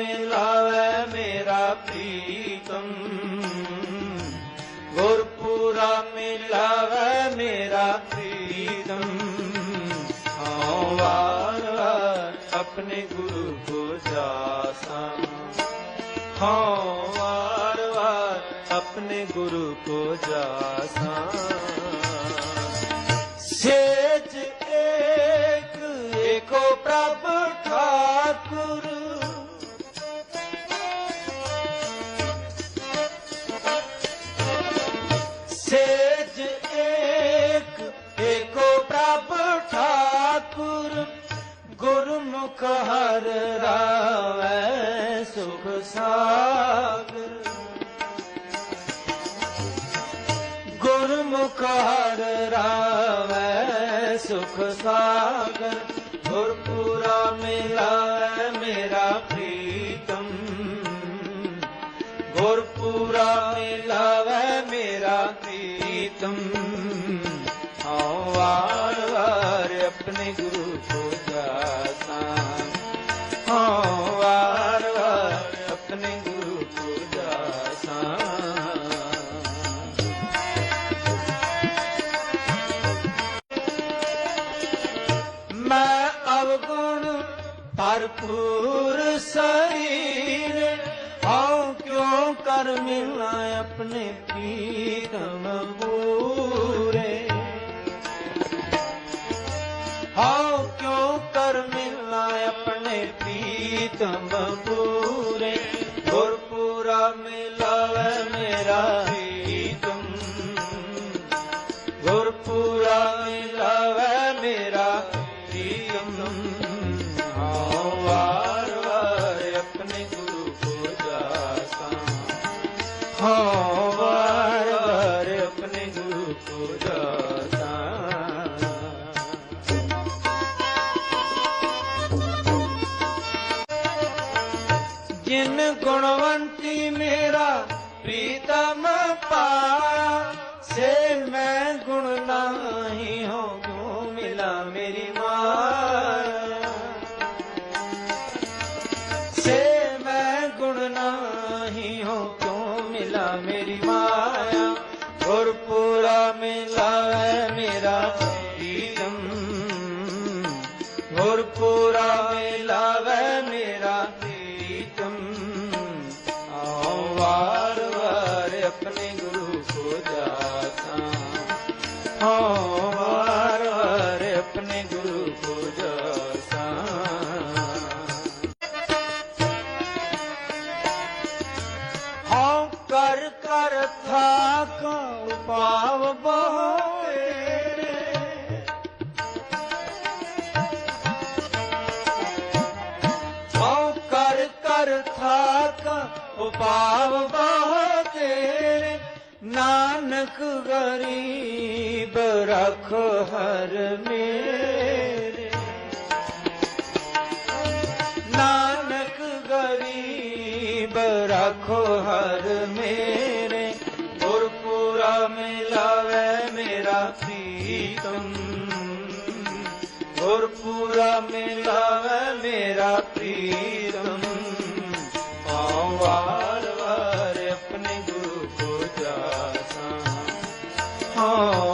ਮਿਲਾਵੇ ਮੇਰਾ ਪ੍ਰੀਤਮ। ਗੁਰਪੂਰਾ ਮਿਲਾਵੇ ਮੇਰਾ ਪ੍ਰੀਤਮ। ਹਉ ਵਾਰ ਆਪਣੇ ਗੁਰੂ ਕੋ ਜਾਸਾਂ। ਹਉ ਵਾਰ ਵਾਰ ਆਪਣੇ ਗੁਰੂ ਕੋ ਜਾਸਾਂ। ਸੇਜ ਏਕ, ਏਕੋ ਪ੍ਰਭ ਸੇਜ ਏਕ, ਏਕੋ ਪ੍ਰਭ ਠਾਕੁਰ, ਗੁਰਮੁਖ ਹਰ ਰਾਵੈ ਸੁਖ ਸਾਗਰ। ਗੁਰਮੁਖ ਹਰ ਰਾਵੈ ਸੁਖ ਸਾਗਰ। ਪ੍ਰੀਤਮ ਹਉ ਵਾਰ ਵਾਰ ਆਪਣੇ ਗੁਰੂ ਕੋ ਜਾਸਾਂ। ਹਉ ਵਾਰ ਵਾਰ ਆਪਣੇ ਗੁਰੂ ਕੋ ਜਾਸਾਂ। ਮੈਂ ਅਵਗੁਣ ਭਰਪੂਰ ਸਰੀਰ ਹਉ ਕਿਉਂ ਕਰ ਮਿਲਾਂ ਆਪਣੇ ਪੀਰਮ ਪੂਰੇ ਹਉ ਕਿਉ ਕਰ ਮਿਲਾਂ ਆਪਣੇ ਪੀਤਮ ਪੂਰੇ ਗੁਰਪੂਰਾ ਮਿਲਾਵੇ ਮੇਰਾ ਪੀਤਮ ਗੁਰਪੂਰਾ ਮਿਲਾਵੇ ਮੇਰਾ ਪ੍ਰੀਤਮ ਜਿਨ ਗੁਣਵੰਤੀ ਮੇਰਾ ਪ੍ਰੀਤਮ ਪਾ ਸੇ ਮੈਂ ਗੁਣ ਨਾਹੀ ਹੋ ਤੂੰ ਮਿਲਾ ਮੇਰੀ ਮਾਇਆ ਸੇ ਮੈਂ ਗੁਣ ਨਾਹੀ ਹੋ ਤੂੰ ਮਿਲਾ ਮੇਰੀ ਮਾਇਆ ਮਿਲਾਵੇ ਮੇਰਾ ਪ੍ਰੀਤਮ ਗੁਰਪੂਰਾ ਮਿਲਾਵੇ ਮੇਰਾ ਪ੍ਰੀਤਮ। ਆਉ ਵਾਰ ਵਾਰ ਆਪਣੇ ਗੁਰੂ ਕੋ ਜਾਸਾਂ। ਆਉ ਵਾਰ ਵਾਰ ਆਪਣੇ ਗੁਰੂ ਕੋ ਜਾਸਾਂ। ਹਉ ਕਰ ਕਰ ਥਾ ਉਪਾਵ ਬਹੁ ਤੇਰੇ ਨਾਨਕ ਗਰੀਬ ਰਖ ਹਰ ਮੇਰੇ। ਨਾਨਕ ਗਰੀਬ ਰਖੋ ਹਰ ਮੇਰੇ। ਗੁਰਪੂਰਾ ਮਿਲਾਵੇ ਮੇਰਾ ਪ੍ਰੀਤਮ। ਗੁਰਪੂਰਾ ਮਿਲਾਵੇ ਮੇਰਾ ਪ੍ਰੀਤਮ। Oh.